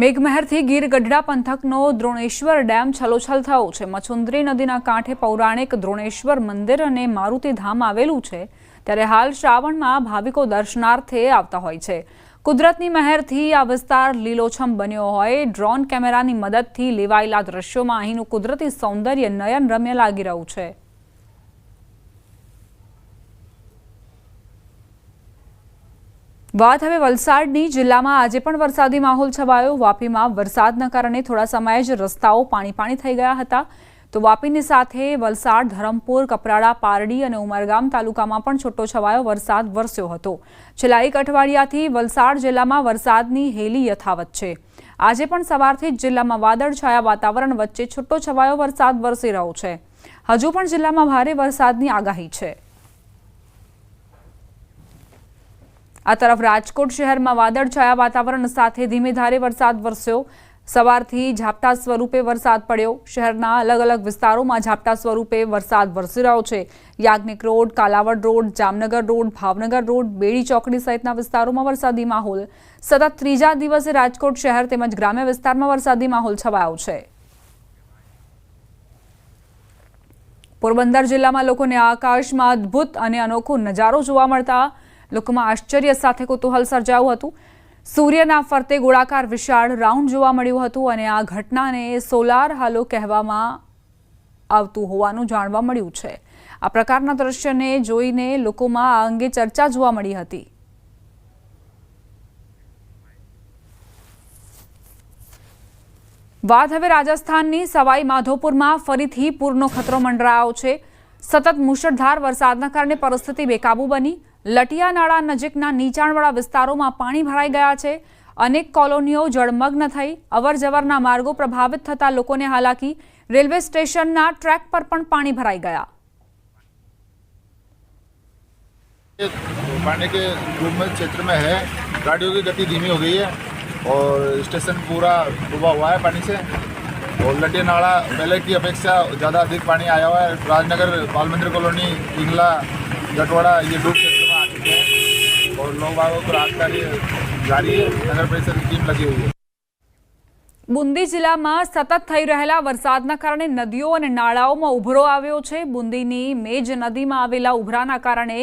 મેઘમહેરથી ગીર ગઢડા પંથકનો દ્રોણેશ્વર ડેમ છલોછલ થયો છે. મચુંદરી નદીના કાંઠે પૌરાણિક દ્રોણેશ્વર મંદિર અને મારુતિ ધામ આવેલું છે, ત્યારે હાલ શ્રાવણમાં ભાવિકો દર્શનાર્થે આવતા હોય છે. કુદરતની મહેરથી આ વિસ્તાર લીલોછમ બન્યો હોય. ડ્રોન કેમેરાની મદદથી લેવાયેલા દ્રશ્યોમાં અહીંનું કુદરતી સૌંદર્ય નયન રમ્ય લાગી રહ્યું છે. વાત હવે વલસાડની. જિલ્લામાં આજે પણ વરસાદી માહોલ છવાયો. વાપીમાં વરસાદના કારણે થોડા સમયે જ રસ્તાઓ પાણી પાણી થઈ ગયા હતા. તો વાપીની સાથે વલસાડ, ધરમપુર, કપરાડા, પારડી અને ઉમરગામ તાલુકામાં પણ છૂટો છવાયો વરસાદ વરસ્યો હતો. છેલ્લા એક અઠવાડિયાથી વલસાડ જિલ્લામાં વરસાદની હેલી યથાવત છે. આજે પણ સવારથી જ જિલ્લામાં વાદળછાયા વાતાવરણ વચ્ચે છૂટો છવાયો વરસાદ વરસી રહ્યો છે. હજુ પણ જિલ્લામાં ભારે વરસાદની આગાહી છે. આ તરફ રાજકોટ શહેરમાં વાદળછાયા વાતાવરણ સાથે ધીમે ધારે વરસાદ વરસ્યો. સવારથી ઝાપટા સ્વરૂપે વરસાદ પડ્યો. શહેરના અલગ અલગ વિસ્તારોમાં ઝાપટા સ્વરૂપે વરસાદ વરસી રહ્યો છે. Yagnik road, Kalavad road, Jamnagar road, Bhavnagar road, Bedi ચોકડી સહિતના વિસ્તારોમાં વરસાદી માહોલ. સતત ત્રીજા દિવસે રાજકોટ શહેર તેમજ ગ્રામ્ય વિસ્તારમાં વરસાદી માહોલ છવાયો છે. પોરબંદર જિલ્લામાં લોકોને આકાશમાં અદ્ભુત અને અનોખો નજારો જોવા મળતા લોકોમાં આશ્ચર્ય સાથે કુતૂહલ સર્જાયું હતું. સૂર્યના ફરતે ગોળાકાર વિશાળ રાઉન્ડ જોવા મળ્યું હતું અને આ ઘટનાને સોલાર હાલો કહેવામાં આવતું હોવાનું જાણવા મળ્યું છે. આ પ્રકારના દ્રશ્યને જોઈને લોકોમાં આ અંગે ચર્ચા જોવા મળી હતી. વાત હવે રાજસ્થાનની સવાઈ માધોપુરમાં ફરીથી પૂરનો ખતરો મંડરાયો છે. સતત મુશળધાર વરસાદના કારણે પરિસ્થિતિ બેકાબુ બની. લટિયા નાળા નજીકના નીચાણવાળા વિસ્તારોમાં પાણી ભરાઈ ગયા છે અનેક કોલોનીઓ જળમગ્ન થઈ અવરજવરના માર્ગો પ્રભાવિત થતા લોકોને હાલાકી રેલવે સ્ટેશનના ટ્રેક પર પણ પાણી ભરાઈ ગયા ये पानी के गुमत क्षेत्र में है गाड़ियों की गति धीमी हो गई है और स्टेशन पूरा डूबा हुआ है पानी से और लटिया नाड़ा पहले की अपेक्षा ज़्यादा अधिक पानी आया हुआ है राजनगर बाल मंदिर कॉलोनी इंगला जटवाड़ा ये डूब और लोग बागों को राहत कार्य जारी है नगर परिषद की टीम लगी हुई है બુંદી જિલ્લામાં સતત થઈ રહેલા વરસાદના કારણે નદીઓ અને નાળાઓમાં ઉભરો આવ્યો છે બુંદીની મેજ નદીમાં આવેલા ઉભરાના કારણે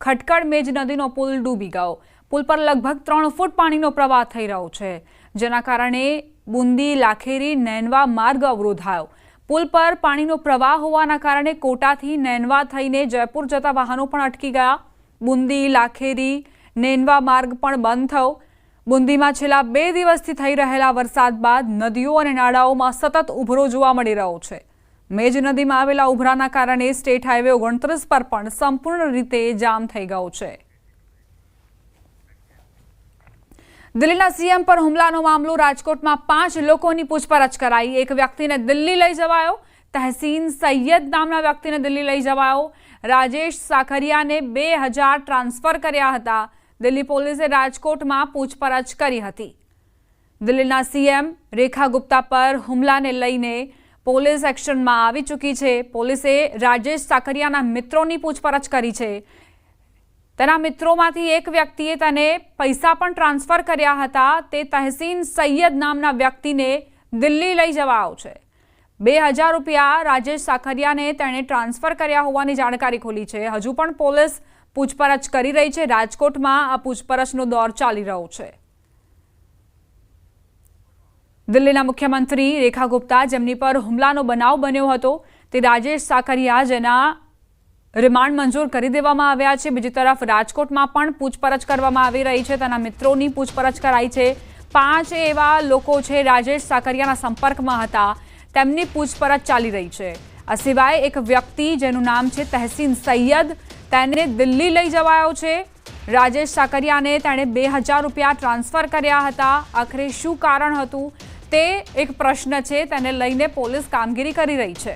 ખટકડ મેજ નદીનો પુલ ડૂબી ગયો પુલ પર લગભગ ત્રણ ફૂટ પાણીનો પ્રવાહ થઈ રહ્યો છે જેના કારણે બુંદી લાખેરી નેનવા માર્ગ અવરોધાયો પુલ પર પાણીનો પ્રવાહ હોવાના કારણે કોટાથી નેનવા થઈને જયપુર જતા વાહનો પણ અટકી ગયા બુંદી લાખેરી નેનવા માર્ગ પણ બંધ થયો. બુંદીમાં છેલ્લા બે દિવસથી થઈ રહેલા વરસાદ બાદ નદીઓ અને નાળાઓમાં સતત ઉભરો જોવા મળી રહ્યો છે. મેજ નદીમાં આવેલા ઉભરાના કારણે સ્ટેટ હાઈવે ઓગણત્રીસ પર પણ સંપૂર્ણ રીતે જામ થઈ ગયો છે. દિલ્હીના સીએમ પર હુમલાનો મામલો રાજકોટમાં પાંચ લોકોની પૂછપરછ કરાઈ. એક વ્યક્તિને દિલ્હી લઈ જવાયો. તહસીન સૈયદ નામના વ્યક્તિને દિલ્હી લઈ જવાયો. રાજેશ સાખરિયાને બે ટ્રાન્સફર કર્યા હતા. દિલ્હી પોલીસે રાજકોટમાં પૂછપરછ કરી હતી. દિલ્હીના સીએમ રેખા ગુપ્તા પર હુમલાને લઈને પોલીસ એક્શનમાં આવી ચૂકી છે. પોલીસે રાજેશ સાકરિયાના મિત્રોની પૂછપરછ કરી છે. તેના મિત્રોમાંથી એક વ્યક્તિએ તેને પૈસા પણ ટ્રાન્સફર કર્યા હતા. તે તહસીન સૈયદ નામના વ્યક્તિને દિલ્હી લઈ જવા આવશે. બે હજાર રૂપિયા રાજેશ સાખરિયાને તેણે ટ્રાન્સફર કર્યા હોવાની જાણકારી ખોલી છે. હજુ પણ પોલીસ પૂછપરછ કરી રહી છે. રાજકોટમાં આ પૂછપરછનો દોર ચાલી રહ્યો છે. દિલ્હીના મુખ્યમંત્રી રેખા ગુપ્તા જેમની પર હુમલાનો બનાવ બન્યો હતો, તે રાજેશ સાકરિયા જેના રિમાન્ડ મંજૂર કરી દેવામાં આવ્યા છે. બીજી તરફ રાજકોટમાં પણ પૂછપરછ કરવામાં આવી રહી છે. તેના મિત્રોની પૂછપરછ કરાઈ છે. પાંચ એવા લોકો છે રાજેશ સાકરિયાના સંપર્કમાં હતા. તેમની પૂછપરછ ચાલી રહી છે. આ સિવાય એક વ્યક્તિ જેનું નામ છે તહસીન સૈયદ, તેને દિલ્હી લઈ જવાયો છે. રાજેશ સાકરિયાને તેણે બે હજાર રૂપિયા ટ્રાન્સફર કર્યા હતા. આખરે શું કારણ હતું તે એક પ્રશ્ન છે, તેને લઈને પોલીસ કામગીરી કરી રહી છે.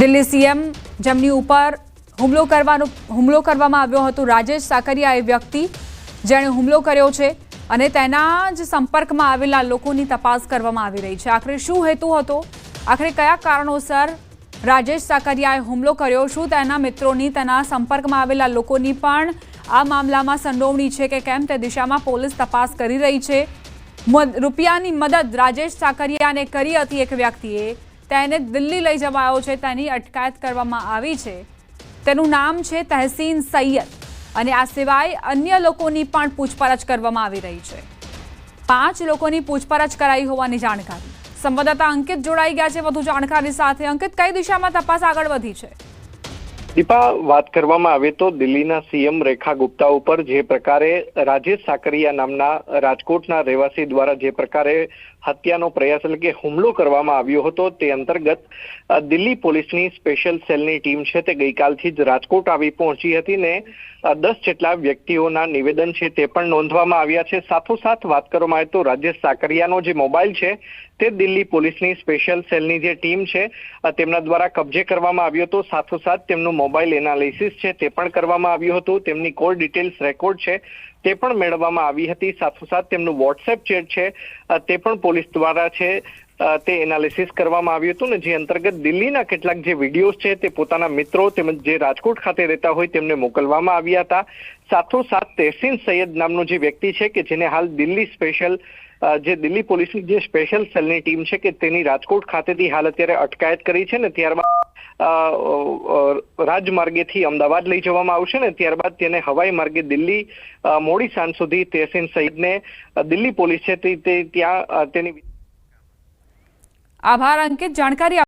દિલ્હી સીએમ જેમની ઉપર હુમલો કરવાનો હુમલો કરવામાં આવ્યો હતો. રાજેશ સાકરિયા એ વ્યક્તિ જેણે હુમલો કર્યો છે અને તેના જ સંપર્કમાં આવેલા લોકોની તપાસ કરવામાં આવી રહી છે. આખરે શું હેતુ હતો? આખરે કયા કારણોસર રાજેશ સાકરિયાએ હુમલો કર્યો? શું તેના મિત્રોની તેના સંપર્કમાં આવેલા લોકોની પણ આ મામલામાં સંડોવણી છે કે કેમ તે દિશામાં પોલીસ તપાસ કરી રહી છે? રૂપિયાની મદદ રાજેશ સાકરિયાને કરી હતી એક વ્યક્તિએ. તેને દિલ્હી લઈ જવાયો છે. તેની અટકાયત કરવામાં આવી છે. તેનું નામ છે તહસીન સૈયદ. અને આ સિવાય અન્ય લોકોની પણ પૂછપરછ કરવામાં આવી રહી છે. પાંચ લોકોની પૂછપરછ કરાઈ હોવાની જાણકારી. સંવાદદાતા અંકિત જોડાઈ ગયા છે વધુ જાણકારી સાથે. અંકિત, કઈ દિશામાં તપાસ આગળ વધી છે? દીપા, વાત કરવામાં આવે તો દિલ્હીના સીએમ રેખા ગુપ્તા ઉપર જે પ્રકારે રાજેશ સાકરિયા નામના રાજકોટના રહેવાસી દ્વારા જે પ્રકારે હત્યાનો પ્રયાસ એટલે કે હુમલો કરવામાં આવ્યો હતો તે અંતર્ગત દિલ્હી પોલીસની સ્પેશિયલ સેલની ટીમ છે તે ગઈકાલથી જ રાજકોટ આવી પહોંચી હતી ને દસ જેટલા વ્યક્તિઓના નિવેદન છે તે પણ નોંધવામાં આવ્યા છે. સાથોસાથ વાત કરવામાં આવે તો રાજેશ સાકરિયાનો જે મોબાઈલ છે તે દિલ્હી પોલીસની સ્પેશિયલ સેલની જે ટીમ છે તેમના દ્વારા કબજે કરવામાં આવ્યો હતો. સાથોસાથ તેમનું મોબાઈલ એનાલિસિસ છે તે પણ કરવામાં આવ્યું હતું. તેમની કોલ ડિટેલ્સ રેકોર્ડ છે. તે પણ મેળવવામાં આવી હતી. સાથોસાથ તેમનું વોટ્સએપ ચેટ છે તે પણ પોલીસ દ્વારા છે. તે એનાલિસિસ કરવામાં આવ્યું હતું ને જે અંતર્ગત દિલ્હીના કેટલાક જે વિડીયોઝ છે તે પોતાના મિત્રો તેમજ જે રાજકોટ ખાતે રહેતા હોય તેમને મોકલવામાં આવ્યા હતા. સાથોસાથ તહેસીન સૈયદ નામનો જે વ્યક્તિ છે કે જેને હાલ દિલ્હી સ્પેશિયલ જે દિલ્હી પોલીસની જે સ્પેશિયલ સેલની ટીમ છે કે તેની રાજકોટ ખાતેથી હાલ અત્યારે અટકાયત કરી છે ને ત્યારબાદ રાજમાર્ગેથી અમદાવાદ લઈ જવામાં આવશે ને ત્યારબાદ તેને હવાઈ માર્ગે દિલ્હી મોડી સાંજ સુધી તેહસીન સઈદને દિલ્હી પોલીસ છે તે ત્યાં તેની આભાર અંકિત, જાણકારી